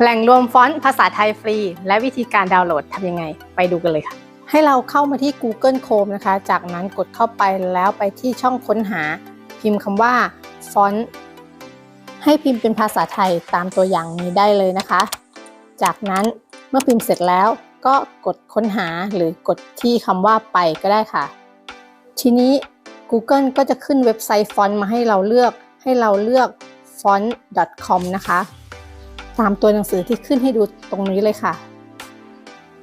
แหล่งรวมฟอนต์ภาษาไทยฟรี และวิธีการดาวน์โหลดทำยังไง ไปดูกันเลยค่ะ ให้เราเข้ามาที่ Google Chrome นะคะ จากนั้นกดเข้าไปแล้วไปที่ช่องค้นหา พิมพ์คำว่าฟอนต์ให้พิมพ์เป็นภาษาไทยตามตัวอย่างนี้ได้เลยนะคะ จากนั้นเมื่อพิมพ์เสร็จแล้วก็กดค้นหาหรือกดที่คำว่าไปก็ได้ค่ะ ทีนี้ Google ก็จะขึ้นเว็บไซต์ฟอนต์มาให้เราเลือก ให้เราเลือก font.com นะคะ ตามตัวหนังสือที่ขึ้นให้ดูตรงนี้เลยค่ะ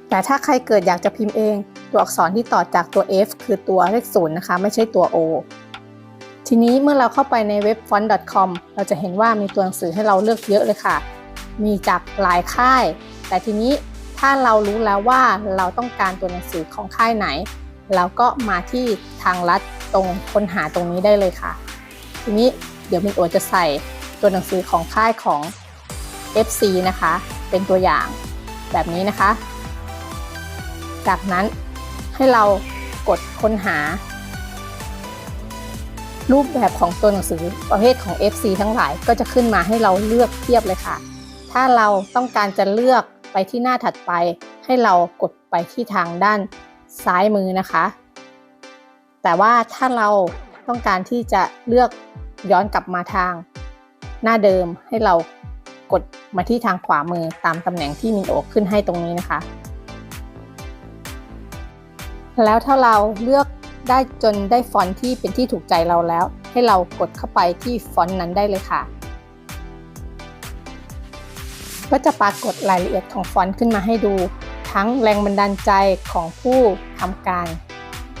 แต่ถ้าใครเกิดอยากจะพิมพ์เอง ตัวอักษรที่ต่อจากตัว F คือตัวเลขศูนย์นะคะ ไม่ใช่ตัว O ทีนี้เมื่อเราเข้าไปในเว็บ font.com เราจะเห็นว่ามีตัวหนังสือให้เราเลือกเยอะเลยค่ะ มีจากหลายค่าย แต่ทีนี้ถ้าเรารู้แล้วว่าเราต้องการตัวหนังสือของค่ายไหน เราก็มาที่ทางลัดตรงค้นหาตรงนี้ได้เลยค่ะ ทีนี้เดี๋ยวมินโอจะใส่ตัวหนังสือของค่ายของ FC นะคะ เป็นตัวอย่างแบบนี้นะคะ จากนั้นให้เรากดค้นหา รูปแบบของตัวหนังสือประเภทของ FC ทั้งหลายก็จะขึ้นมาให้เราเลือกเทียบเลยค่ะ ถ้าเราต้องการจะเลือกไปที่หน้าถัดไป ให้เรากดไปที่ทางด้านซ้ายมือนะคะ แต่ว่าถ้าเราต้องการที่จะเลือกย้อนกลับมาทางหน้าเดิมให้เรา กดมาที่ทางขวามือตามตำแหน่งที่มินโอขึ้นให้ตรงนี้นะคะ แล้วถ้าเราเลือกได้จนได้ฟอนต์ที่เป็นที่ถูกใจเราแล้ว ให้เรากดเข้าไปที่ฟอนต์นั้นได้เลยค่ะ ก็จะปรากฏรายละเอียดของฟอนต์ขึ้นมาให้ดู ทั้งแรงบันดาลใจของผู้ทำการ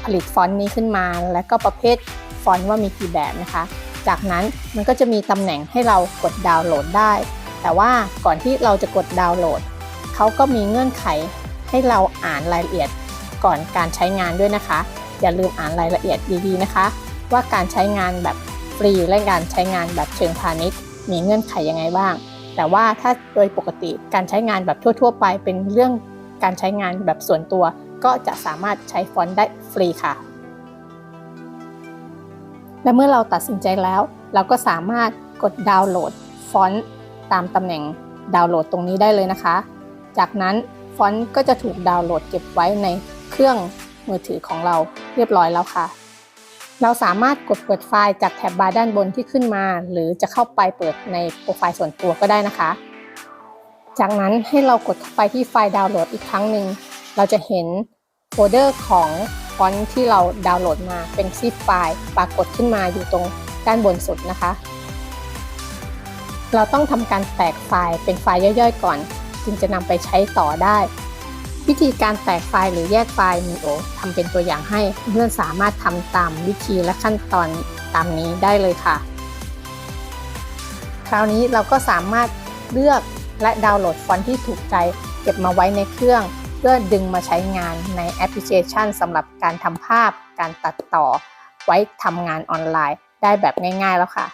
ผลิตฟอนต์นี้ขึ้นมา และก็ประเภทฟอนต์ว่ามีกี่แบบนะคะ จากนั้นมันก็จะมีตำแหน่งให้เรากดดาวน์โหลดได้ แต่ว่าก่อนที่เราจะกดดาวน์โหลด เขาก็มีเงื่อนไขให้เราอ่านรายละเอียดก่อนการใช้งานด้วยนะคะ อย่าลืมอ่านรายละเอียดดีๆนะคะ ว่าการใช้งานแบบฟรีและการใช้งานแบบเชิงพาณิชย์ มีเงื่อนไขยังไงบ้าง แต่ว่าถ้าโดยปกติการใช้งานแบบทั่ว ๆ ไปเป็นเรื่องการใช้งานแบบส่วนตัว ก็จะสามารถใช้ฟอนต์ได้ฟรีค่ะ และเมื่อเราตัดสินใจแล้ว เราก็สามารถกดดาวน์โหลดฟอนต์ ตามตำแหน่งดาวน์โหลดตรงนี้ได้เลยนะคะ จากนั้นฟอนต์ก็จะถูกดาวน์โหลดเก็บไว้ในเครื่องมือถือของเราเรียบร้อยแล้วค่ะ เราสามารถกดเปิดไฟล์จากแถบบาร์ด้านบนที่ขึ้นมา หรือจะเข้าไปเปิดในโปรไฟล์ส่วนตัวก็ได้นะคะ จากนั้นให้เรากดเข้าไปที่ไฟล์ดาวน์โหลดอีกครั้งหนึ่ง เราจะเห็นโฟลเดอร์ของฟอนต์ที่เราดาวน์โหลดมาเป็นซีไฟล์ปรากฏขึ้นมาอยู่ตรงด้านบนสุดนะคะ เราต้องทำการแตกไฟล์เป็นไฟล์ย่อยๆ ก่อน จึงจะนำไปใช้ต่อได้ วิธีการแตกไฟล์หรือแยกไฟล์มีโอทำเป็นตัวอย่างให้เพื่อนสามารถทำตามวิธีและขั้นตอนตามนี้ได้เลยค่ะ คราวนี้เราก็สามารถเลือกและดาวน์โหลดฟอนต์ที่ถูกใจ เก็บมาไว้ในเครื่อง เพื่อดึงมาใช้งานในแอปพลิเคชันสำหรับการทำภาพ การตัดต่อ ไว้ทำงานออนไลน์ได้แบบง่าย ๆ แล้วค่ะ